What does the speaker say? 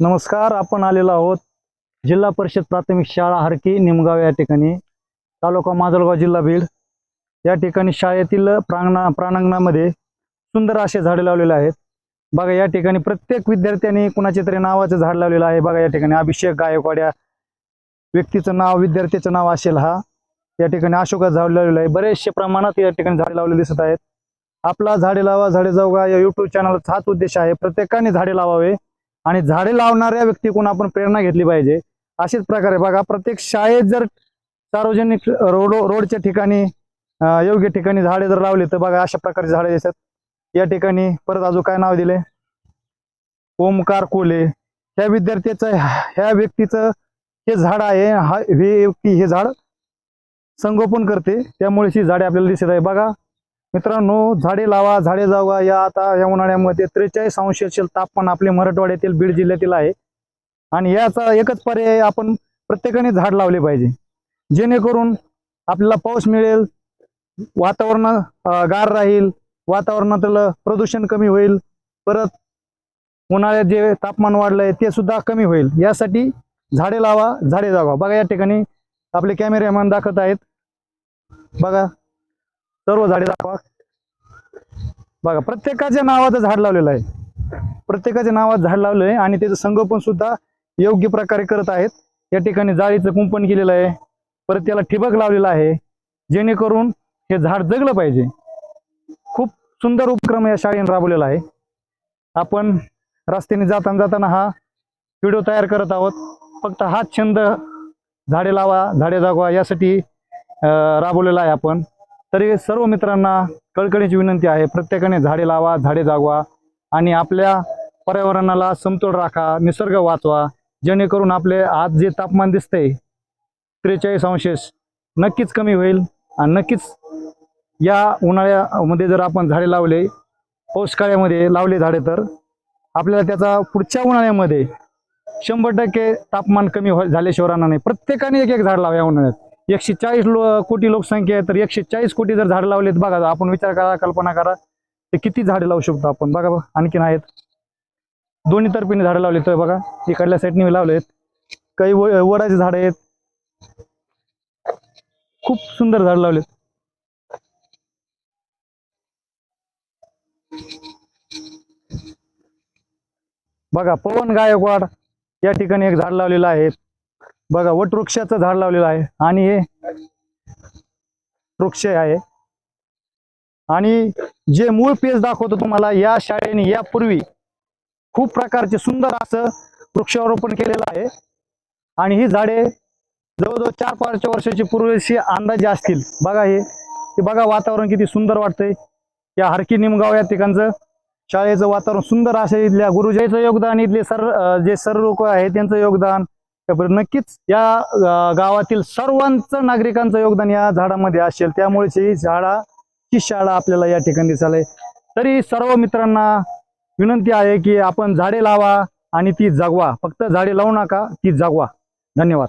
नमस्कार आपण आलेलो आहोत जिल्हा परिषद प्राथमिक शाळा हरकी निमगाव या ठिकाणी. तालुका माजलगाव जिल्हा बीड. या ठिकाणी शाळेतील प्रांगणा प्रांगणामध्ये सुंदर असे झाडे लावलेले आहेत. बघा या ठिकाणी प्रत्येक विद्यार्थ्यांनी कुणाचे तरी नावाचं झाड लावलेलं आहे. बघा या ठिकाणी अभिषेक गायकवाड या व्यक्तीचं नाव विद्यार्थ्याचं नाव असेल हा. या ठिकाणी अशोका झाड लावलेलं आहे. बरेचशे प्रमाणात या ठिकाणी झाडे लावलेले दिसत आहेत. आपला झाडे लावा झाडे जाऊगा या युट्यूब चॅनलचा हाच उद्देश आहे. प्रत्येकाने झाडे लावावे. आणि झाडे लावणाऱ्या व्यक्तीकडून आपण प्रेरणा घेतली पाहिजे. अशाच प्रकारे बघा प्रत्येक शाळेत जर सार्वजनिक रोड रोडच्या ठिकाणी योग्य ठिकाणी झाडे जर लावली तर बघा अशा प्रकारची झाडे दिसतात. या ठिकाणी परत अजून काय नाव दिले? ओमकार कोले. ह्या विद्यार्थ्याचं ह्या व्यक्तीचं हे झाड आहे. हा हे व्यक्ती हे झाड संगोपन करते. त्यामुळे ही झाडे आपल्याला दिसत आहे. बघा मित्रांनो झाडे लावा झाडे जावा या आता या उन्हाळ्यामध्ये त्रेचाळीस अंशशील तापमान आपले मराठवाड्यातील बीड जिल्ह्यातील आहे. आणि याचा एकच पर्याय आपण प्रत्येकाने झाड लावले पाहिजे. जेणेकरून आपल्याला पाऊस मिळेल वातावरण गार राहील वातावरणातील प्रदूषण कमी होईल परत उन्हाळ्यात जे तापमान वाढलंय ते सुद्धा कमी होईल. यासाठी झाडे लावा झाडे जागा बघा या ठिकाणी आपले कॅमेरामॅन दाखवत आहेत. बघा सर्व झाडे दाखवा. बघा प्रत्येकाच्या नावाचं झाड लावलेलं आहे. प्रत्येकाच्या नावात झाड लावलं आहे आणि त्याचं संगोपन सुद्धा योग्य प्रकारे करत आहेत. या ठिकाणी जाळीचं कुंपण केलेलं आहे. परत त्याला ठिबक लावलेला आहे. जेणेकरून हे झाड जगलं पाहिजे. खूप सुंदर उपक्रम या शाळेने राबवलेला आहे. आपण रस्त्याने जाताना जाताना हा व्हिडिओ तयार करत आहोत. फक्त हाच छंद झाडे लावा झाडे जागवा यासाठी राबवलेला आहे आपण. तरी सर्व मित्रांना कळकळीची विनंती आहे प्रत्येकाने झाडे लावा झाडे जागवा आणि आपल्या पर्यावरणाला समतोल राखा निसर्ग वाचवा जेणेकरून आपले आज जे तापमान दिसतंय त्रेचाळीस अंशेस नक्कीच कमी होईल आणि नक्कीच या उन्हाळ्यामध्ये जर आपण झाडे लावले पौषकाळ्यामध्ये लावले झाडे तर आपल्याला त्याचा पुढच्या उन्हाळ्यामध्ये शंभर टक्के तापमान कमी हो झाल्याशिवाय राहणार नाही. प्रत्येकाने एक एक झाड लावा या उन्हाळ्यात. एकशे चाळीस लो कोटी लोकसंख्या आहे तर एकशे चाळीस कोटी जर झाडं लावलेत बघा आपण विचार करा कल्पना करा ते किती झाडे लावू शकतो आपण? बघा बघा आणखीन आहेत. दोन्ही तर्फीने झाडं लावलेत बघा इकडल्या साईडने लावलेत. काही वडाचे झाड आहेत. खूप सुंदर झाड लावलेत. बघा पवन गायकवाड या ठिकाणी एक झाड लावलेलं आहे. बघा वटवृक्षाचं झाड लावलेलं आहे. आणि हे वृक्ष आहे. आणि जे मूळ पेज दाखवतो तुम्हाला या शाळेने यापूर्वी खूप प्रकारचे सुंदर असं वृक्षारोपण केलेलं आहे. आणि ही झाडे जवळजवळ चार पाच वर्षाची पूर्वीची अंदाजे असतील. बघा हे. बघा वातावरण किती सुंदर वाटतंय. या हरकी निमगाव या ठिकाणचं शाळेचं वातावरण सुंदर असे इथल्या गुरुजीचं योगदान इथले सर जे सर लोक आहेत त्यांचं योगदान. त्यामुळे नक्कीच या गावातील सर्वांचं नागरिकांचं योगदान या झाडामध्ये असेल. त्यामुळेच ही झाडा ही शाळा आपल्याला या ठिकाणी दिसायला तरी सर्व मित्रांना विनंती आहे की आपण झाडे लावा आणि ती जगवा. फक्त झाडे लावू नका ती जगवा. धन्यवाद.